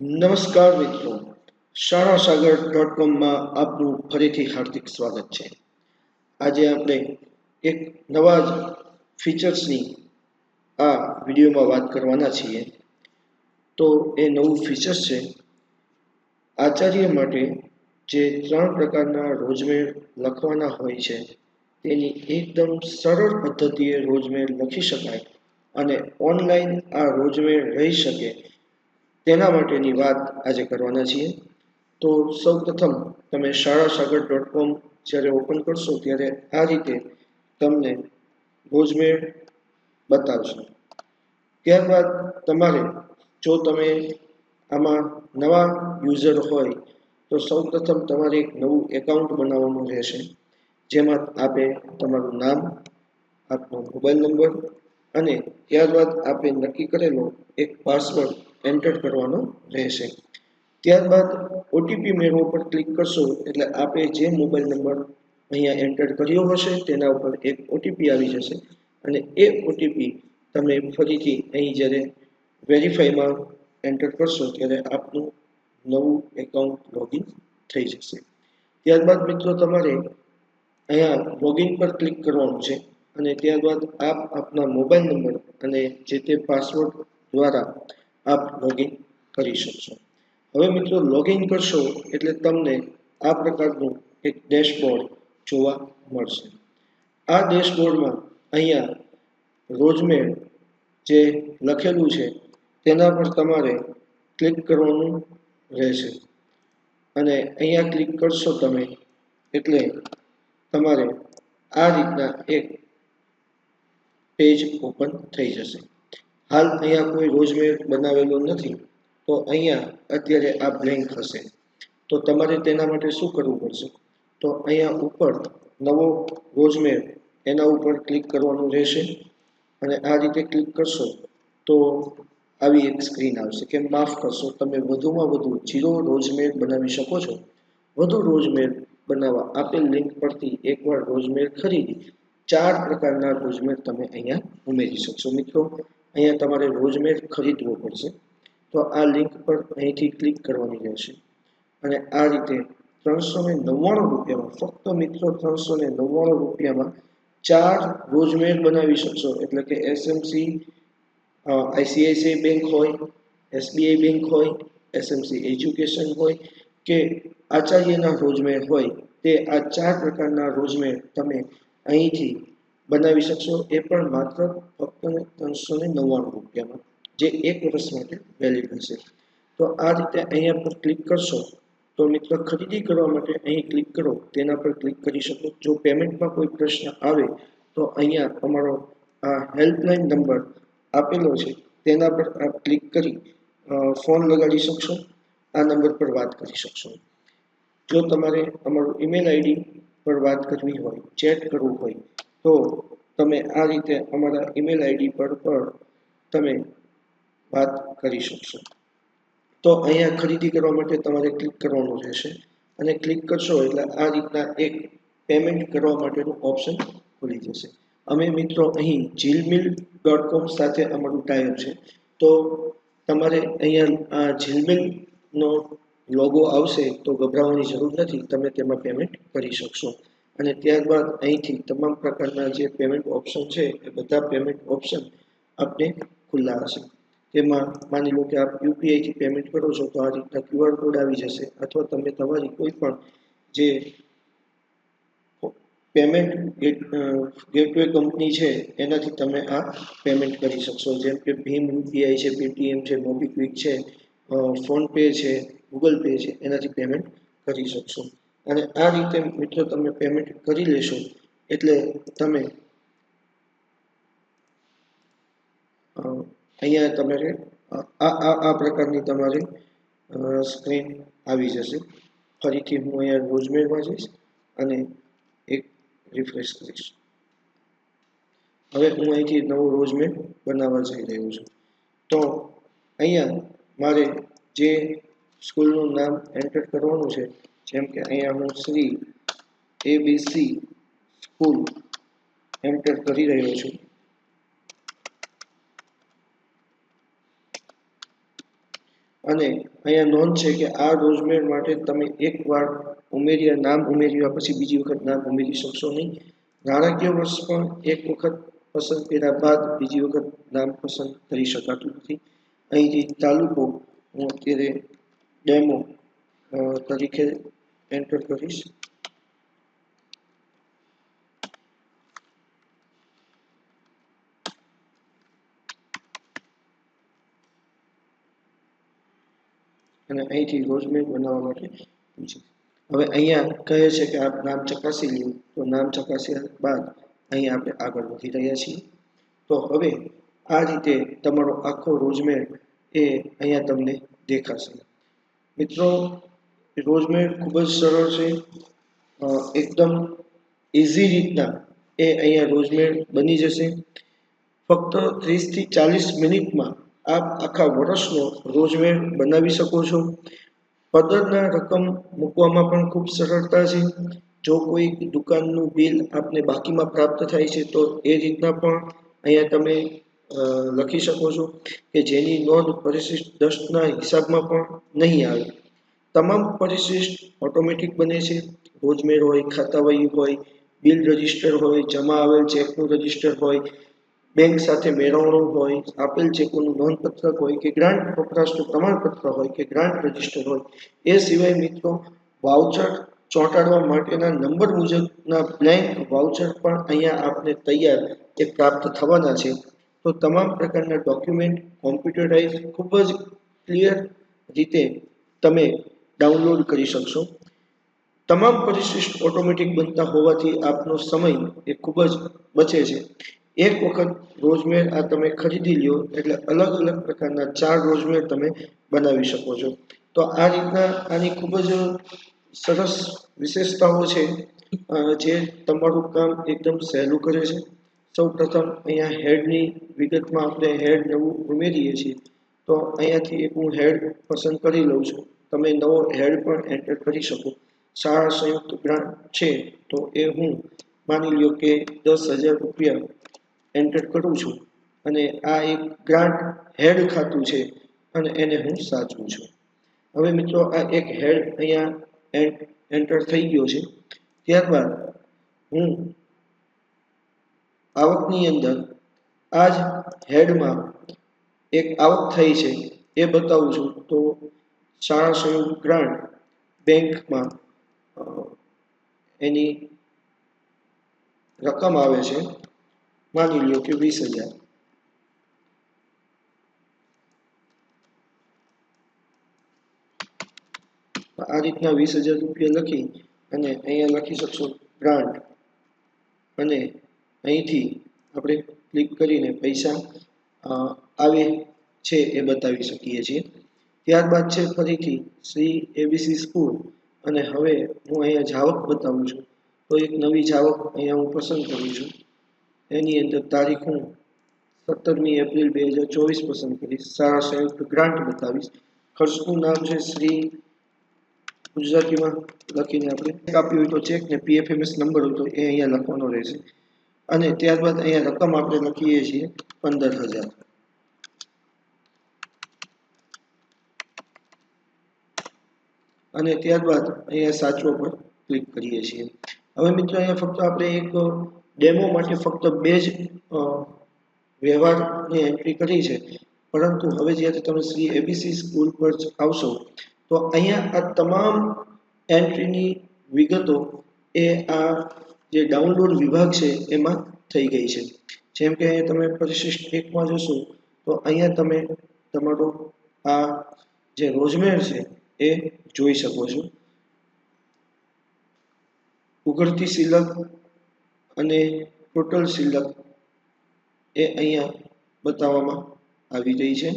નમસ્કાર મિત્રો. શાળા સાગર ડોટ કોમમાં આપનું ફરીથી હાર્દિક સ્વાગત છે. આજે આપણે એક નવા જ ફીચર્સની આ વિડીયોમાં વાત કરવાના છીએ. તો એ નવું ફીચર્સ છે, આચાર્ય માટે જે ત્રણ પ્રકારના રોજમેર લખવાના હોય છે, તેની એકદમ સરળ પદ્ધતિએ રોજમેર લખી શકાય અને ઓનલાઈન આ રોજમેર રહી શકે તેના માટેની વાત આજે કરવાના છીએ. તો સૌ પ્રથમ તમે શાળા સાગર ડોટ કોમ જ્યારે ઓપન કરશો ત્યારે આ રીતે તમને ભોજમેળ બતાવશે. ત્યારબાદ તમારે જો તમે આમાં નવા યુઝર હોય તો સૌ પ્રથમ તમારે એક નવું એકાઉન્ટ બનાવવાનું રહેશે. જેમાં આપે તમારું નામ, આપનો મોબાઈલ નંબર અને ત્યારબાદ આપે નક્કી કરેલો એક પાસવર્ડ એન્ટર કરવાનો રહેશે. ત્યારબાદ ઓટીપી મેળવો પર ક્લિક કરશો એટલે આપે જે મોબાઈલ નંબર અહીંયા એન્ટર કર્યો હશે તેના ઉપર એક ઓટીપી આવી જશે અને એ ઓટીપી તમે ફરીથી અહીં જ્યારે વેરીફાઈમાં એન્ટર કરશો ત્યારે આપનું નવું એકાઉન્ટ લોગિન થઈ જશે. ત્યારબાદ મિત્રો તમારે અહીંયા લોગિન પર ક્લિક કરવાનું છે અને ત્યારબાદ આપ આપના મોબાઈલ નંબર અને જે તે પાસવર્ડ દ્વારા આપ લોગિન કરી શકશો. હવે મિત્રો લોગિન કરશો એટલે તમને આ પ્રકારનું એક ડેશબોર્ડ જોવા મળશે. આ ડેશબોર્ડમાં અહીંયા રોજમેર જે લખેલું છે, તેના પર તમારે ક્લિક કરવાનું રહેશે. અને અહીંયા ક્લિક કરશો તમે, એટલે તમારે આ રીતના એક પેજ ઓપન થઈ જશે. હાલ અહીંયા કોઈ રોજમેર બનાવેલો નથી. તો અહીંયા અત્યારે આ બ્લેન્ક હશે. તો તમારે તેના માટે શું કરવું પડશે? તો અહીંયા ઉપર નવો રોજમેર એના ઉપર ક્લિક કરવાનું રહેશે. અને આ રીતે ક્લિક કરશો તો આવી એક સ્ક્રીન આવશે કે માફ કરશો, તમે વધુમાં વધુ જીરો રોજમેર બનાવી શકો છો. વધુ રોજમેર બનાવવા આપેલ લિંક પરથી એકવાર રોજમેર ખરીદી. ચાર પ્રકારના રોજમેર તમે અહીંયા ઉમેરી શકશો મિત્રો. અહીંયા તમારે રોજમેર ખરીદવો પડશે. તો આ લિંક પર અહીંથી ક્લિક કરવાની રહેશે. અને આ રીતે ત્રણસો ને નવ્વાણું રૂપિયામાં, ફક્ત મિત્રો ત્રણસો ને નવ્વાણું રૂપિયામાં ચાર રોજમેર બનાવી શકશો. એટલે કે એસએમસી આઈસીઆઈસીઆઈ બેંક હોય એસબીઆઈ બેંક હોય એસએમસી એજ્યુકેશન હોય કે આચાર્યના રોજમેર હોય, તે આ ચાર પ્રકારના રોજમેર તમે અહીંથી બનાવી શકશો એ પણ માત્ર ફક્ત ત્રણસો ને નવ્વાણું રૂપિયામાં, જે એક વર્ષ માટે વેલિડ હશે તો આ રીતે અહીંયા પર ક્લિક કરશો, તો મિત્રો ખરીદી કરવા માટે અહીં ક્લિક કરો, તેના પર ક્લિક કરી શકો. જો પેમેન્ટમાં કોઈ પ્રશ્ન આવે, તો અહીંયા અમારો આ હેલ્પલાઇન નંબર આપેલો છે, તેના પર આપ ક્લિક કરી ફોન લગાડી શકશો, આ નંબર પર વાત કરી શકશો. જો તમારે અમારું ઈમેલ આઈડી પર વાત કરવી હોય ચેટ કરવું હોય તો તમે આ રીતે અમારા ઈમેલ આઈડી પર પણ તમે વાત કરી શકશો. તો અહીંયા ખરીદી કરવા માટે તમારે ક્લિક કરવાનું રહેશે અને ક્લિક કરશો એટલે આ રીતના એક પેમેન્ટ કરવા માટેનું ઓપ્શન ખુલી જશે. અમે મિત્રો અહીં જીલમિલ ડોટ કોમ સાથે અમારું ટાઈપ છે. તો તમારે અહીંયા આ જીલમિલનો લોગો આવશે તો ગભરાવાની જરૂર નથી, તમે તેમાં પેમેન્ટ કરી શકશો. અને ત્યારબાદ અહીંથી તમામ પ્રકારના જે પેમેન્ટ ઓપ્શન છે, એ બધા પેમેન્ટ ઓપ્શન આપને ખુલ્લા હશે. તેમાં માની લો કે આપ યુપીઆઈથી પેમેન્ટ કરો છો, તો આ રીતના ક્યુઆર કોડ આવી જશે, અથવા તમે તમારી કોઈ પણ જે પેમેન્ટ ગેટવે કંપની છે, એનાથી તમે આ પેમેન્ટ કરી શકશો. જેમ કે ભીમ યુપીઆઈ છે પેટીએમ છે મોબીક્વિક છે ફોનપે છે ગૂગલ પે છે, એનાથી પેમેન્ટ કરી શકશો. અને આ રીતે, મિત્રો, તમે પેમેન્ટ કરી લેશો. એટલે તમે અહીંયા તમારે આ આ આ પ્રકારની તમારે સ્ક્રીન આવી જશે. ફરીથી હું અહીંયા રોજમેરમાં જઈશ અને એક રિફ્રેશ કરીશ. હવે હું અહીંથી નવું રોજમેર બનાવવા જઈ રહ્યો છું. તો અહીંયા મારે જે સ્કૂલનું નામ એન્ટર કરવાનું છે જેમ કે અહીંયા હું શ્રી એબીસી સ્કૂલ એન્ટર કરી રહ્યો છું. અને અહીંયા નોંધ છે કે આ રોજમેર માટે તમે એકવાર ઉમેર્યા, નામ ઉમેર્યા પછી બીજી વખત નામ ઉમેરી શકશો નહીં. નાણાકીય વર્ષ પણ એક વખત પસંદ કર્યા બાદ બીજી વખત નામ પસંદ કરી શકાતું નથી. અહીંથી તાલુકો હું અત્યારે ડેમો તરીકે એન્ટર કરીશ અને અહીંથી રોજમેટ બનાવવા માટે હવે અહીંયા કહે છે કે આપ નામ ચકાસી લ્યું તો નામ ચકાસ્યા બાદ અહીં આપણે આગળ વધી રહ્યા છીએ તો હવે આ રીતે તમારો આખો રોજમેટ એ અહીંયા તમને દેખાશે મિત્રો રોજમેર ખૂબ જ સરળ છે. એકદમ ઇઝી રીતના એ અહીંયા રોજમેળ બની જશે. ફક્ત ત્રીસથી ચાલીસ મિનિટમાં આપ આખા વર્ષનો રોજમેર બનાવી શકો છો. પદરના રકમ મૂકવામાં પણ ખૂબ સરળતા છે. જો કોઈ દુકાનનું બિલ આપને બાકીમાં પ્રાપ્ત થાય છે, તો એ રીતના પણ અહીંયા તમે લખી શકો છો કે જેની નોંધ પરિશિષ્ટ દસના હિસાબમાં પણ નહીં આવે. તમામ પરિશિષ્ટ ઓટોમેટિક બને છે. રોજમેર હોય, ખાતાવહી હોય બિલ રજિસ્ટર હોય, જમા આવેલ ચેકનું રજિસ્ટર હોય બેંક સાથે મેળવણું હોય, આપેલ ચેકોનું નોંધપત્રક હોય કે ગ્રાન્ટ વપરાશનું પ્રમાણપત્ર હોય કે ગ્રાન્ટ રજિસ્ટર હોય. એ સિવાય મિત્રો વાઉચર ચોંટાડવા માટેના નંબર મુજબના બ્લેન્ક વાઉચર પણ અહીંયા આપને તૈયાર એ પ્રાપ્ત થવાના છે. તો તમામ પ્રકારના ડોક્યુમેન્ટ કોમ્પ્યુટરાઇઝ ખૂબ જ ક્લિયર રીતે તમે ડાઉનલોડ કરી શકશો. તમામ પરિશિષ્ટ ઓટોમેટિક બનતા હોવાથી આપનો સમય એ ખૂબ જ બચે છે. એક વખત રોજમેર આ તમે ખરીદી લ્યો એટલે અલગ અલગ પ્રકારના ચાર રોજમેર તમે બનાવી શકો છો. તો આ રીતના આની ખૂબ જ સરસ વિશેષતાઓ છે જે તમારું કામ એકદમ સહેલું કરે છે. સૌ પ્રથમ અહીંયા હેડની વિગતમાં આપણે હેડ નવું ઉમેરીએ છીએ. તો અહીંયાથી એક હું હેડ પસંદ કરી લઉં છું. તમે નવો હેડ પણ એન્ટર કરી શકો. શાળા સંયુક્ત ગ્રાન્ટ છે, તો એ હું માની લ્યો કે દસ હજાર રૂપિયા એન્ટર કરું છું અને આ એક ગ્રાન્ટ હેડ ખાતું છે અને એને હું સાચવું છું. હવે મિત્રો, આ એક હેડ અહીંયા એન્ટર થઈ ગયો છે. ત્યારબાદ હું આવકની અંદર આ જ હેડમાં એક આવક થઈ છે, એ બતાવું છું. તો શાળા સંયુક્ત ગ્રાન્ટ બેંકમાં એની રકમ આવે છે, માની લો કે વીસ હજાર. આ રીતના વીસ હજાર રૂપિયા લખી અને અહીંયા લખી શકશો ગ્રાન્ટ. અને અહીંથી આપણે ક્લિક કરીને પૈસા આવે છે એ બતાવી શકીએ છીએ. ત્યારબાદ છે ફરીથી શ્રી એબીસી સ્કૂલ. અને હવે હું અહીંયા જાવક બતાવું છું. તો એક નવી જાવક અહીંયા હું પસંદ કરું છું. એની અંદર તારીખ હું સત્તરમી એપ્રિલ બે હજાર ચોવીસ પસંદ કરીશ. સારા સંયુક્ત ગ્રાન્ટ બતાવીશ. ખર્ચનું નામ છે શ્રી ગુજરાતીમાં લખીને આપણે ચેક આપ્યું હોય તો ચેક ને પીએફએમએસ નંબર હોય તો એ અહીંયા લખવાનો રહેશે. અને ત્યારબાદ અહીંયા રકમ આપણે લખીએ છીએ પંદર હજાર. અને ત્યારબાદ અહીંયા સાચવો પર ક્લિક કરીએ છીએ. હવે મિત્રો અહીંયા ફક્ત આપણે એક ડેમો માટે ફક્ત બે જ વ્યવહારની એન્ટ્રી કરી છે. પરંતુ હવે જ્યારે તમે શ્રી એબીસી સ્કૂલ પર આવશો, તો અહીંયા આ તમામ એન્ટ્રીની વિગતો એ આ જે ડાઉનલોડ વિભાગ છે એમાં થઈ ગઈ છે. જેમ કે અહીંયા તમે પરિશિષ્ટ એકમાં જશો, તો અહીંયા તમે તમારો આ જે રોજમેર છે એ જોઈ શકો છો. ઉઘડતી સિલક અને ટોટલ સિલક એ અહીંયા બતાવવામાં આવી રહી છે.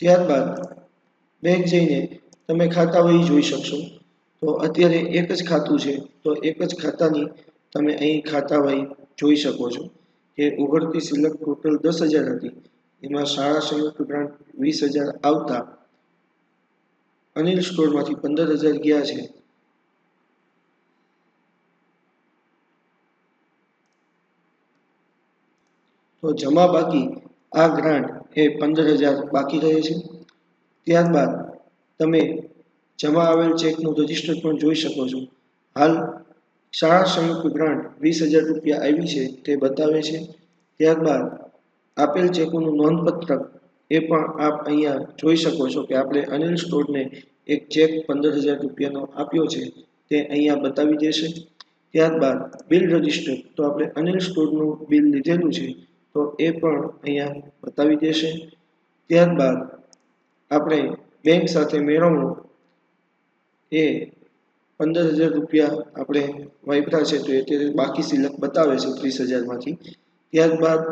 ત્યારબાદ બેંક જઈને તમે ખાતા વહી જોઈ શકશો. તો અત્યારે એક જ ખાતું છે, તો એક જ ખાતાની તમે અહીં ખાતા વહી જોઈ શકો છો કે ઉઘડતી સિલક ટોટલ દસ હજાર હતી. એમાં શાળા સંયુક્ત ગ્રાન્ટ વીસ હજાર આવતા. અનિલ સ્ટોરમાંથી પંદર હજાર ગયા છે. તો જમા બાકી આ ગ્રાન્ટ એ પંદર હજાર બાકી રહે છે. ત્યારબાદ તમે જમા આવેલ ચેકનું રજિસ્ટર પણ જોઈ શકો છો. હાલ શાળા સંયુક્ત ગ્રાન્ટ વીસ હજાર રૂપિયા આવી છે તે બતાવે છે. ત્યારબાદ આપેલ ચેકોનું નોંધપત્રક એ પણ આપ અહીંયા જોઈ શકો છો કે આપણે અનિલ સ્ટોરને એક ચેક પંદર હજાર રૂપિયાનો આપ્યો છે તે અહીંયા બતાવી દેશે. ત્યારબાદ બિલ રજિસ્ટર તો આપણે અનિલ સ્ટોરનું બિલ લીધેલું છે તો એ પણ અહીંયા બતાવી દેશે. ત્યારબાદ આપણે બેંક સાથે મેળવવું, એ પંદર હજાર રૂપિયા આપણે વાપરા છે તો તે બાકી સિલક બતાવે છે ત્રીસ હજારમાંથી. ત્યારબાદ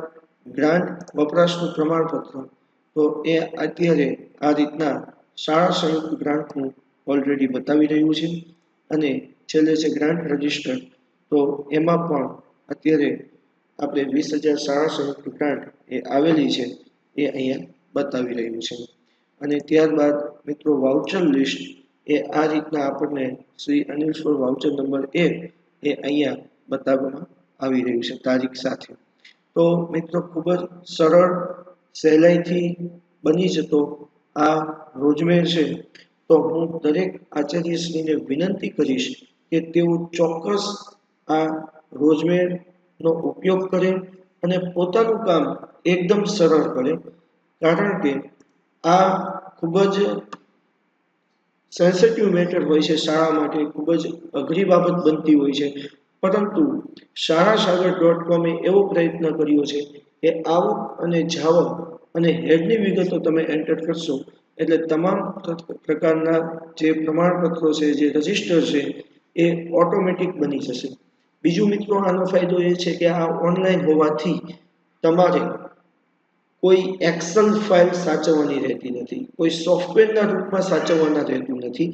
ગ્રાન્ટ વપરાશનું પ્રમાણપત્ર, તો એ અત્યારે આ રીતના શાળા સંયુક્ત ગ્રાન્ટનું ઓલરેડી બતાવી રહ્યું છે અને છેલ્લે છે ગ્રાન્ટ રજિસ્ટર તો એમાં પણ અત્યારે આપણે વીસ હજાર શાળા સંયુક્ત ગ્રાન્ટ એ આવેલી છે એ અહીંયા બતાવી રહ્યું છે. અને ત્યારબાદ મિત્રો વાઉચર લિસ્ટ એ આ રીતના આપણને Shri Anil store voucher number એક એ અહીંયા બતાવવામાં આવી રહ્યું છે તારીખ સાથે. તો મિત્રો ખૂબ જ સરળ સહેલાઈથી બની જતો આ રોજમેર છે. તો હું દરેક આચાર્યશ્રીને વિનંતી કરીશ કે તેઓ ચોક્કસ આ રોજમેરનો ઉપયોગ કરે અને પોતાનું કામ એકદમ સરળ કરે. કારણ કે આ ખૂબ જ સેન્સિટિવ મેટર હોય છે શાળા માટે, ખૂબ જ અઘરી બાબત બનતી હોય છે. પરંતુ શાળા સાગર ડોટ કોમે એવો પ્રયત્ન કર્યો છે કે આવક અને જાવક અને હેડની વિગતો તમે એન્ટર કરશો, એટલે તમામ પ્રકારના જે પ્રમાણપત્રો છે, જે રજિસ્ટર છે, એ ઓટોમેટિક બની જશે. બીજું મિત્રો આનો ફાયદો એ છે કે આ ઓનલાઈન હોવાથી તમારે કોઈ એક્સેલ ફાઇલ સાચવવાની રહેતી નથી, કોઈ સોફ્ટવેરના રૂપમાં સાચવવાના રહેતું નથી.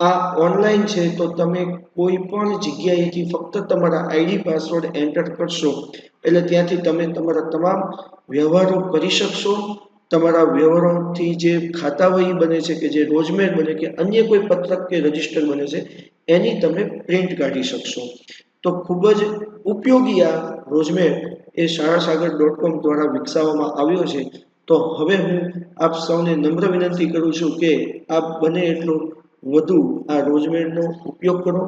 આ ઓનલાઈન છે તો તમે કોઈ પણ જગ્યાએથી ફક્ત તમારા આઈડી, પાસવર્ડ એન્ટર કરશો, એટલે ત્યાંથી તમે તમારા તમામ વ્યવહારો કરી શકશો. તમારા વ્યવહારોથી જે ખાતાવહી બને છે કે જે રોજમેર બને કે અન્ય કોઈ પત્રક કે રજિસ્ટર બને છે, એની તમે પ્રિન્ટ કાઢી શકશો. તો ખૂબ જ ઉપયોગી આ રોજમેર એ શાળા સાગર ડોટ કોમ દ્વારા વિકસાવવામાં આવ્યો છે. તો હવે હું આપ સૌને નમ્ર વિનંતી કરું છું કે આપ બને એટલો વધુ આ રોજમેરનો ઉપયોગ કરો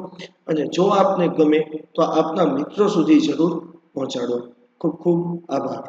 અને જો આપને ગમે તો આપના મિત્રો સુધી જરૂર પહોંચાડો. ખૂબ ખૂબ આભાર.